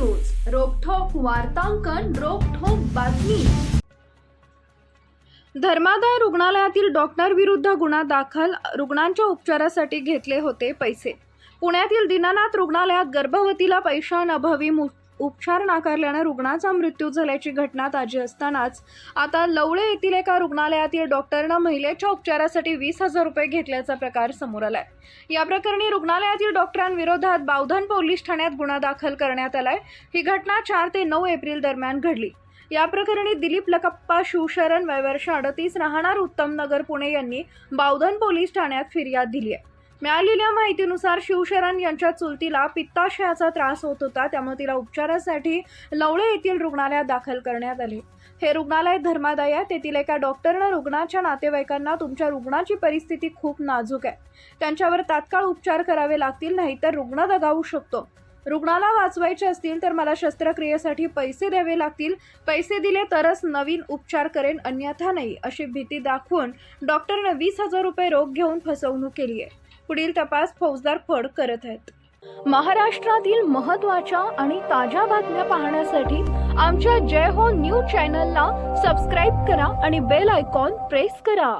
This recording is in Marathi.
वार्तांकन रोखोक बातमी. धर्मादाय रुग्णालयातील डॉक्टर विरुद्ध गुन्हा दाखल रुग्णांच्या उपचारासाठी घेतले होते पैसे. पुण्यातील दीनानाथ रुग्णालयात गर्भवतीला पैशांअभावी मु- उपचार नाकारल्यानं रुग्णाचा मृत्यू झाल्याची घटना ताजी असतानाच आता लवळे येथील एका रुग्णालयातील डॉक्टरनं महिलेच्या उपचारासाठी वीस हजार रुपये घेतल्याचा प्रकार समोर आलाय. या प्रकरणी रुग्णालयातील डॉक्टरांविरोधात बावधन पोलीस ठाण्यात गुन्हा दाखल करण्यात आलाय. ही घटना चार ते नऊ एप्रिल दरम्यान घडली. या प्रकरणी दिलीप लकप्पा शिवशरण वयवर्ष अडतीस राहणार उत्तम नगर पुणे यांनी बावधन पोलीस ठाण्यात फिर्याद दिली आहे मिळालेल्या माहितीनुसार शिवशरण यांच्या चुलतीला पित्ताशयाचा त्रास होत होता. त्यामुळे तिला उपचारासाठी लवळे येथील रुग्णालयात दाखल करण्यात आले. हे रुग्णालय धर्मादाय आहे. तेथील एका डॉक्टरनं रुग्णाच्या नातेवाईकांना तुमच्या रुग्णाची परिस्थिती खूप नाजूक आहे. त्यांच्यावर तात्काळ उपचार करावे लागतील नाहीतर रुग्ण दगावू शकतो. रुग्णाला वाचवायचे असतील तर मला शस्त्रक्रियेसाठी पैसे द्यावे लागतील. पैसे दिले तरच नवीन उपचार करेन अन्यथा नाही अशी भीती दाखवून डॉक्टरनं वीस हजार रुपये रोख घेऊन फसवणूक केली आहे. पुढील तपास फौजदार फड करत आहेत. महाराष्ट्रातील महत्त्वाच्या आणि ताज्या बातम्या पाहण्यासाठी आमच्या जय हो न्यूज चॅनलला सबस्क्राईब करा आणि बेल आयकॉन प्रेस करा.